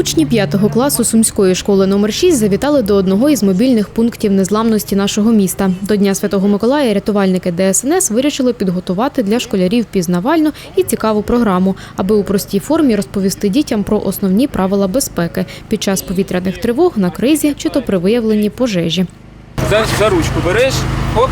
Учні 5 класу сумської школи номер 6 завітали до одного із мобільних пунктів незламності нашого міста. До Дня Святого Миколая рятувальники ДСНС вирішили підготувати для школярів пізнавальну і цікаву програму, аби у простій формі розповісти дітям про основні правила безпеки під час повітряних тривог на кризі чи то при виявленні пожежі. За, за ручку береш, хоп,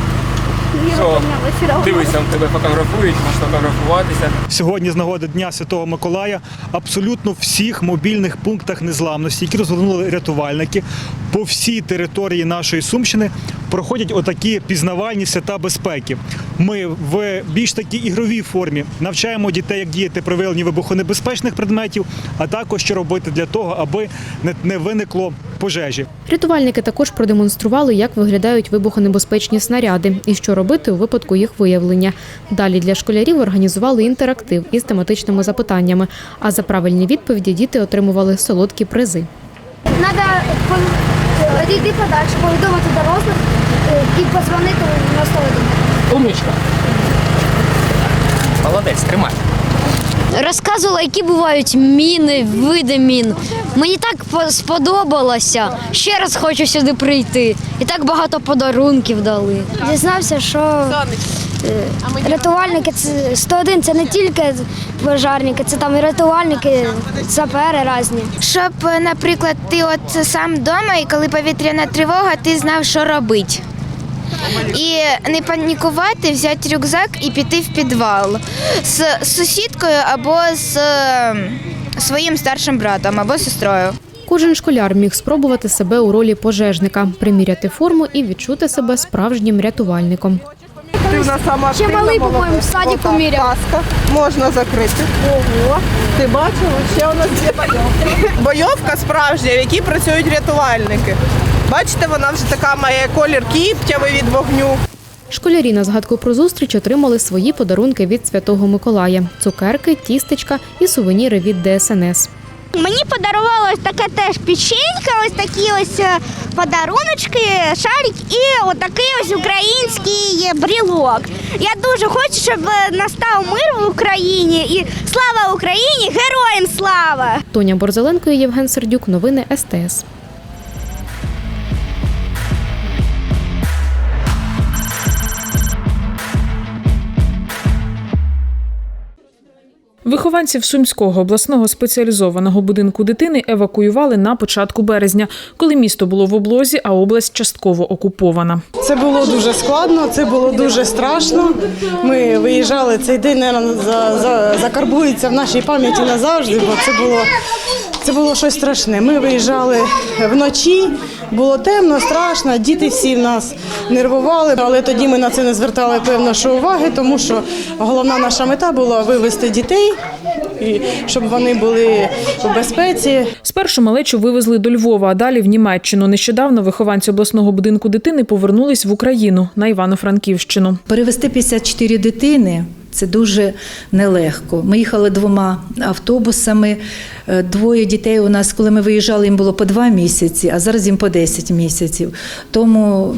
все, дивися, тебе фотографують, можеш фотографуватися. Сьогодні з нагоди Дня Святого Миколая абсолютно всіх мобільних пунктах незламності, які розгорнули рятувальники по всій території нашої Сумщини, проходять отакі пізнавальні свята безпеки. Ми в більш такій ігровій формі навчаємо дітей, як діяти при виявленні вибухонебезпечних предметів, а також що робити для того, аби не- не виникло пожежі. Рятувальники також продемонстрували, як виглядають вибухонебезпечні снаряди і що робити у випадку їх виявлення. Далі для школярів організували інтерактив із тематичними запитаннями. А за правильні відповіді діти отримували солодкі призи. Надо відійти подальше, повідомити дорослих е, і позвонити на 101. Умничка. Молодець, тримай. Розказувала, які бувають міни, види мін. Мені так сподобалося. Ще раз хочу сюди прийти. І так багато подарунків дали. Дізнався, що рятувальники це 101 це не тільки пожарники, це там і рятувальники, сапери різні. Щоб, е, наприклад, ти от сам вдома, і коли повітряна тривога, ти знав, що робити. І не панікувати, взяти рюкзак і піти в підвал з сусідкою або з е, своїм старшим братом або сестрою. Кожен школяр міг спробувати себе у ролі пожежника, приміряти форму і відчути себе справжнім рятувальником. Ти сама Ще малий, по-моєму, в садіку міряв. Паска. Можна закрити. Ого. Ти бачила? Ще у нас є бойовка. Бойовка справжня, в якій працюють рятувальники. Бачите, вона вже така має колір кіптявий від вогню. Школярі на згадку про зустріч отримали свої подарунки від Святого Миколая: цукерки, тістечка і сувеніри від ДСНС. Мені подарувала таке теж печенька, ось такі ось е, подаруночки, шарик і отакий ось український брілок. Я дуже хочу, щоб е, настав мир в Україні і слава Україні! Героям слава! Тоня Борзеленко і Євген Сердюк. Новини СТС. Вихованців Сумського обласного спеціалізованого будинку дитини евакуювали на початку березня, коли місто було в облозі, а область частково окупована. Це було дуже складно, це було дуже страшно. Ми виїжджали цей день, наверное, за, за, закарбується в нашій пам'яті назавжди, бо це було, це було щось страшне. Ми виїжджали вночі, було темно, страшно, діти всі в нас нервували, але тоді ми на це не звертали певно що уваги, тому що головна наша мета була вивезти дітей, і щоб вони були у безпеці. Спершу малечу вивезли до Львова, а далі в Німеччину. Нещодавно вихованці обласного будинку дитини повернулись в Україну на Івано-Франківщину. Перевести 54 дитини це дуже нелегко. Ми їхали двома автобусами. Е, Двоє дітей у нас, коли ми виїжджали, їм було по два місяці, а зараз їм по 10 місяців. Тому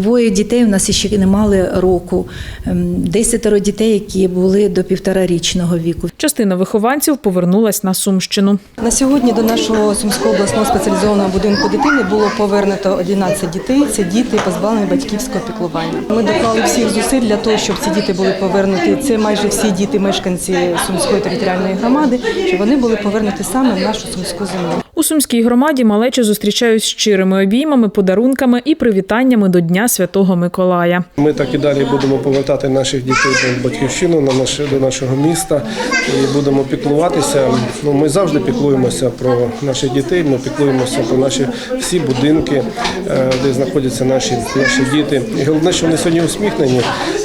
двоє дітей у нас ще не мали року. Ем, Десятеро дітей, які були до півторарічного віку. Частина вихованців повернулась на Сумщину. На сьогодні до нашого Сумського обласного спеціалізованого будинку дитини було повернуто 11 дітей. Це діти позбавлені батьківського піклування. Ми доклали всіх зусиль для того, щоб ці діти були повернуті. Це майже всі діти мешканці Сумської територіальної громади, щоб вони були повернуті саме в нашу сумську землю. У Сумській громаді малечу зустрічають щирими обіймами, подарунками і привітаннями до Дня Святого Миколая. Ми так і далі будемо повертати наших дітей до батьківщину на наше до нашого міста і будемо піклуватися. Ну ми завжди піклуємося про наших дітей. Ми піклуємося про наші всі будинки, е, де знаходяться наші наші діти. І головне, що вони сьогодні усміхнені.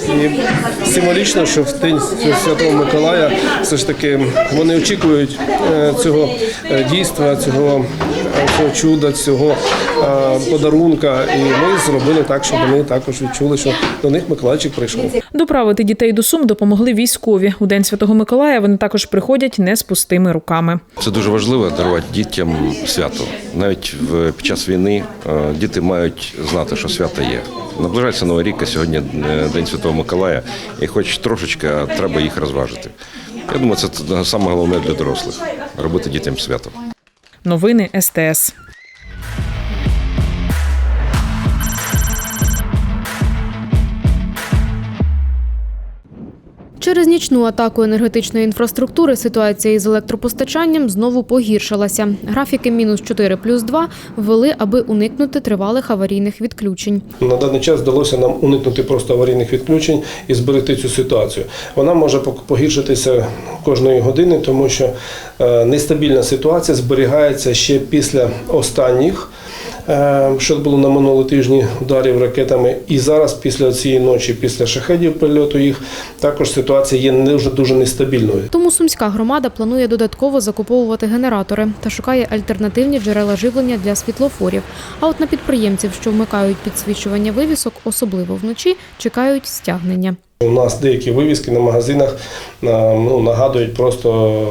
І символічно, що в день Святого Миколая все ж таки вони очікують е, цього е, дійства, цього цього чуда, цього е, подарунка. І ми зробили так, щоб вони також відчули, що до них Миколайчик прийшов. Доправити дітей до Сум допомогли військові. У День Святого Миколая вони також приходять не з пустими руками. Це дуже важливо дарувати дітям свято. Навіть в під час війни е, діти мають знати, що свято є. Наближається Новий рік, а сьогодні е, День Святого Миколая, і хоч трошечки треба їх розважити. Я думаю, це саме головне для дорослих робити дітям свято. Новини СТС. Через нічну атаку енергетичної інфраструктури ситуація із електропостачанням знову погіршилася. Графіки мінус 4 плюс 2 ввели, аби уникнути тривалих аварійних відключень. На даний час вдалося нам уникнути просто аварійних відключень і зберегти цю ситуацію. Вона може погіршитися кожної години, тому що е, нестабільна ситуація зберігається ще після останніх. Е, Що було на минулі тижні ударів ракетами, і зараз, після цієї ночі, після шахедів прильоту їх, також ситуація є дуже дуже нестабільною. Тому сумська громада планує додатково закуповувати генератори та шукає альтернативні джерела живлення для світлофорів. А от на підприємців, що вмикають підсвічування вивісок, особливо вночі, чекають стягнення. У нас деякі вивіски на магазинах ну, нагадують просто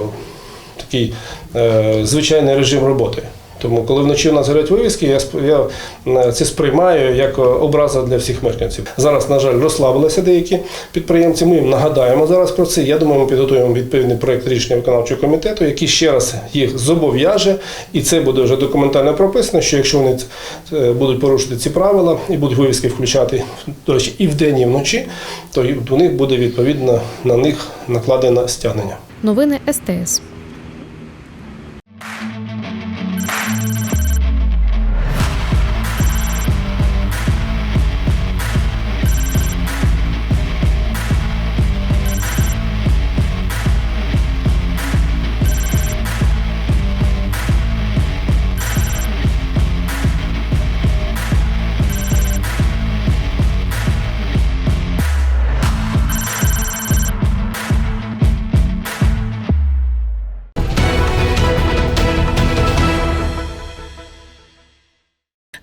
такий е, звичайний режим роботи. Тому, коли вночі у нас горять вивіски, я, я це сприймаю як е, образа для всіх мешканців. Зараз, на жаль, розслабилися деякі підприємці. Ми їм нагадаємо зараз про це. Я думаю, ми підготуємо відповідний проект рішення виконавчого комітету, який ще раз їх зобов'яже, і це буде вже документально прописано, що якщо вони е, будуть порушити ці правила і будуть вивіски включати, до речі, і вдень, і вночі, то у них буде відповідно на них накладено стягнення. Новини СТС.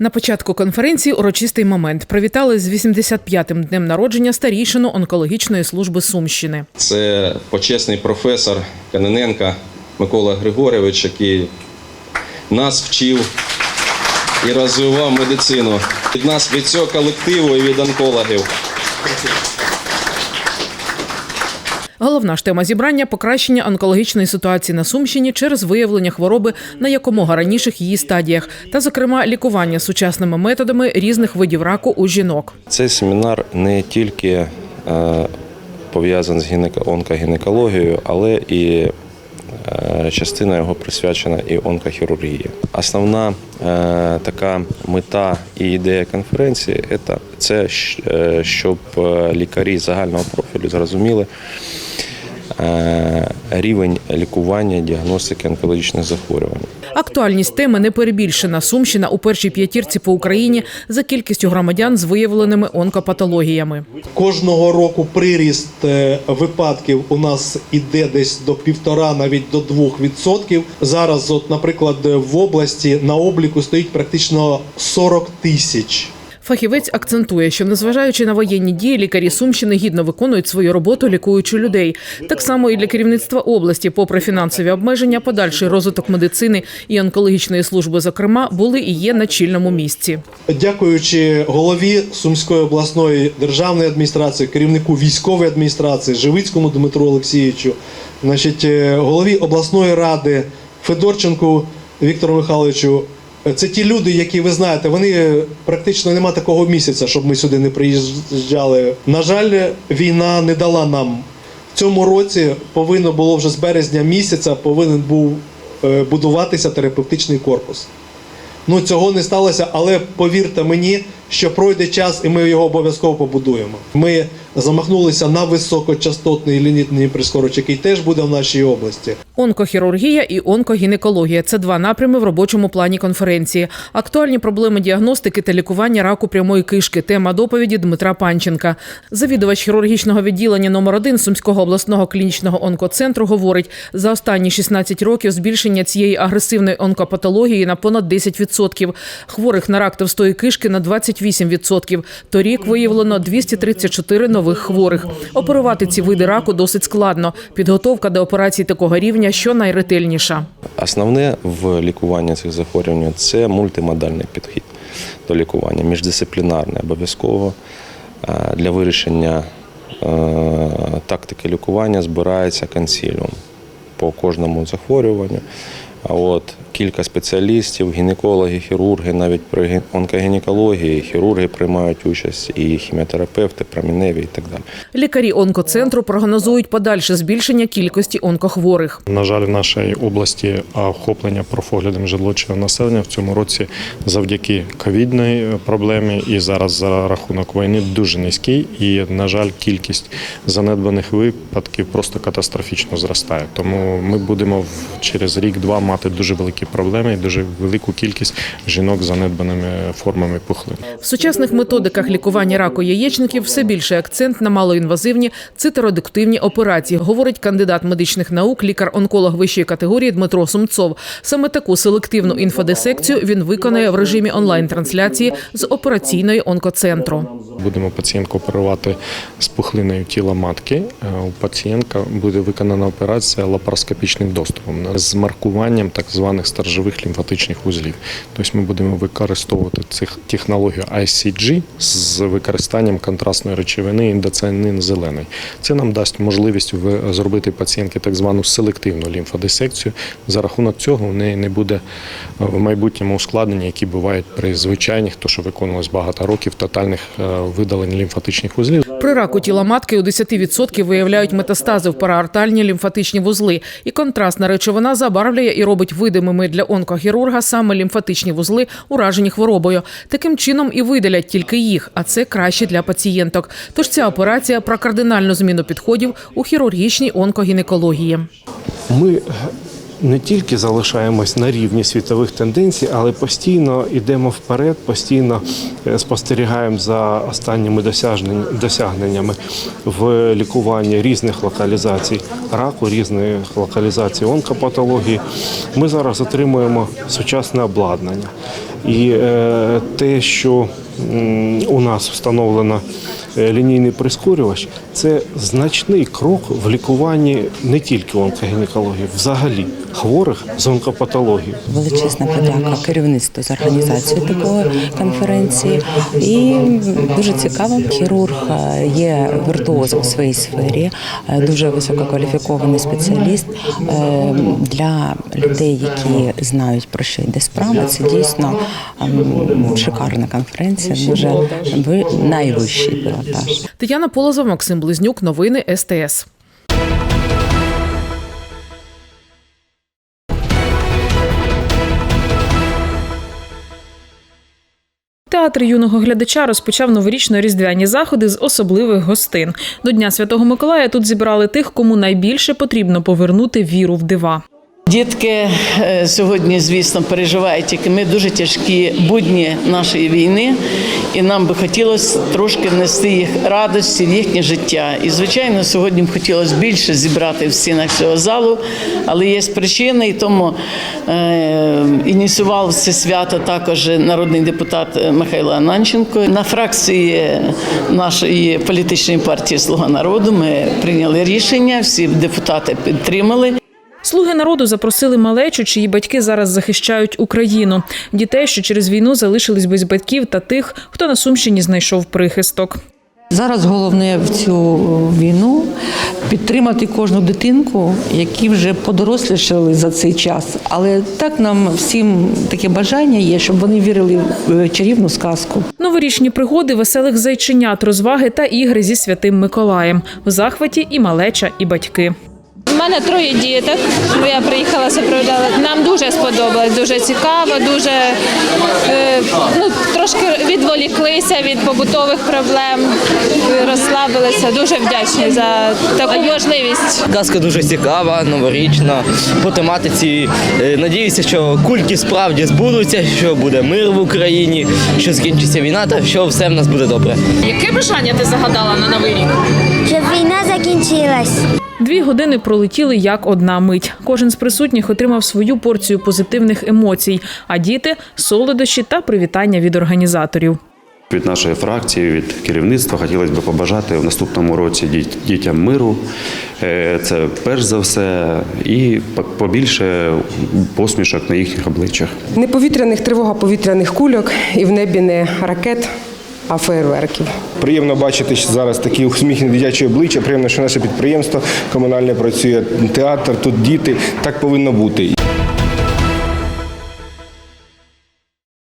На початку конференції урочистий момент привітали з 85-м днем народження старійшину онкологічної служби Сумщини. Це почесний професор Канененка Микола Григорович, який нас вчив і розвивав медицину. Від нас, від цього колективу і від онкологів. Головна ж тема зібрання покращення онкологічної ситуації на Сумщині через виявлення хвороби на якомога раніших її стадіях, та, зокрема, лікування сучасними методами різних видів раку у жінок. Цей семінар не тільки е, пов'язаний з гінеко- онкогінекологією, але і е, частина його присвячена і онкохірургії. Основна е, така мета і ідея конференції це, щоб лікарі загального профілю зрозуміли. Е, Рівень лікування, діагностики онкологічних захворювань. Актуальність теми не перебільшена. Сумщина у першій п'ятірці по Україні за кількістю громадян з виявленими онкопатологіями. Кожного року приріст е, випадків у нас іде десь до півтора, навіть до двох відсотків. Зараз, от, наприклад, в області на обліку стоїть практично 40 тисяч. Фахівець акцентує, що незважаючи на воєнні дії, лікарі Сумщини гідно виконують свою роботу, лікуючи людей. Так само і для керівництва області, попри фінансові обмеження, подальший розвиток медицини і онкологічної служби, зокрема, були і є на чільному місці. Дякуючи голові Сумської обласної державної адміністрації, керівнику військової адміністрації Живицькому Дмитру Олексійовичу, значить, е, голові обласної ради Федорченку Віктору Михайловичу. Це ті люди, які ви знаєте, вони е, практично нема такого місяця, щоб ми сюди не приїжджали. На жаль, війна не дала нам в цьому році. Повинно було вже з березня місяця повинен був е, будуватися терапевтичний корпус. Ну цього не сталося, але повірте мені, що пройде час, і ми його обов'язково побудуємо. Ми замахнулися на високочастотний лінітний прискорювач, який теж буде в нашій області. Онкохірургія і онкогінекологія це два напрями в робочому плані конференції. Актуальні проблеми діагностики та лікування раку прямої кишки. Тема доповіді Дмитра Панченка. Завідувач хірургічного відділення номер 1 Сумського обласного клінічного онкоцентру говорить, за останні 16 років збільшення цієї агресивної онкопатології на понад 10%. Хворих на рак товстої кишки на 28%. Торік виявлено 234 нових хворих. Оперувати ці види раку досить складно. Підготовка до операцій такого рівня що найретельніша. Основне в лікуванні цих захворювань це мультимодальний підхід до лікування, міждисциплінарний обов'язково для вирішення е, тактики лікування збирається консиліум по кожному захворюванню. А от кілька спеціалістів, гінекологи, хірурги, навіть при онкогінекології, хірурги приймають участь, і хіміотерапевти, проміневі і так далі. Лікарі онкоцентру прогнозують подальше збільшення кількості онкохворих. На жаль, в нашій області охоплення профоглядом житлового населення в цьому році завдяки ковідної проблемі і зараз за рахунок війни дуже низький. І, на жаль, кількість занедбаних випадків просто катастрофічно зростає. Тому ми будемо в- через рік-два мати дуже великі проблеми і дуже велику кількість жінок з занедбаними формами пухлин. В сучасних методиках лікування раку яєчників все більше акцент на малоінвазивні цитеродуктивні операції, говорить кандидат медичних наук, лікар-онколог вищої категорії Дмитро Сумцов. Саме таку селективну інфодисекцію він виконає в режимі онлайн-трансляції з операційної онкоцентру. Будемо пацієнтку оперувати з пухлиною тіла матки. Е, У пацієнтка буде виконана операція лапароскопічним доступом з маркуванням так званих сторожових лімфатичних вузлів. Тобто ми будемо використовувати цих технологію ICG з використанням контрастної речовини індоцианин зелений. Це нам дасть можливість зробити пацієнтки так звану селективну лімфодисекцію. За рахунок цього в неї не буде е, в майбутньому ускладнення, які бувають при звичайних, то що виконувалось багато років, тотальних видалень лімфатичних вузлів. При раку тіла матки у 10% виявляють метастази в параартальні лімфатичні вузли, і контрастна речовина забарвлює і робить видимими для онкохірурга саме лімфатичні вузли, уражені хворобою. Таким чином і видалять тільки їх, а це краще для пацієнток. Тож ця операція про кардинальну зміну підходів у хірургічній онкогінекології. Ми не тільки залишаємось на рівні світових тенденцій, але постійно йдемо вперед, постійно е, спостерігаємо за останніми досягненнями в лікуванні різних локалізацій раку, різних локалізацій онкопатології. Ми зараз отримуємо сучасне обладнання. І е, те, що у нас встановлено е, лінійний прискорювач, це значний крок в лікуванні не тільки онкогінекології, взагалі хворих з онкопатологією. Величезна подяка керівництву з організації такої конференції. І дуже цікаво. Хірург е, є віртуозом в своїй сфері, е, дуже висококваліфікований спеціаліст для людей, які знають про що йде справа. Це дійсно ем, шикарна конференція. Дуже ви- найвищий пілотаж. Тетяна Полозова, Максим Близнюк. Новини СТС. Театр юного глядача розпочав новорічно-різдвяні заходи з особливих гостин. До Дня Святого Миколая тут зібрали тих, кому найбільше потрібно повернути віру в дива. Дітки е, сьогодні, звісно, переживають тільки ми дуже тяжкі будні нашої війни, і нам би хотілося трошки внести їх радості в їхнє життя. І, звичайно, сьогодні б хотілося більше зібрати в стінах цього залу, але є причини, і тому е, ініціював це свято також народний депутат Михайло Ананченко. На фракції нашої політичної партії Слуга народу ми прийняли рішення, всі депутати підтримали. Слуги народу запросили малечу, чиї батьки зараз захищають Україну, дітей, що через війну залишились без батьків, та тих, хто на Сумщині знайшов прихисток. Зараз головне в цю війну підтримати кожну дитинку, які вже подорослішали за цей час. Але так нам всім таке бажання є, щоб вони вірили в чарівну сказку. Новорічні пригоди, веселих зайченят, розваги та ігри зі святим Миколаєм. В захваті і малеча, і батьки. У мене троє діток, бо я приїхала супроводжала. Нам дуже сподобалось, дуже цікаво, дуже е, ну, трошки відволіклися від побутових проблем, розслабилися. Дуже вдячні за таку можливість. Казка дуже цікава, новорічна. По тематиці е, надіюся, що кульки справді збудуться, що буде мир в Україні, що закінчиться війна та що все в нас буде добре. Яке бажання ти загадала на новий рік? Закінчилась. Дві години пролетіли як одна мить. Кожен з присутніх отримав свою порцію позитивних емоцій, а діти солодощі та привітання від організаторів. Від нашої фракції, від керівництва хотілося б побажати в наступному році діт- дітям миру. Е, Це перш за все, і по- побільше посмішок на їхніх обличчях. Не повітряних тривог, а повітряних кульок і в небі не ракет, а фейерверків. Приємно бачити що зараз такі усміхні дитячі обличчя. Приємно, що наше підприємство комунальне працює, театр, тут діти. Так повинно бути.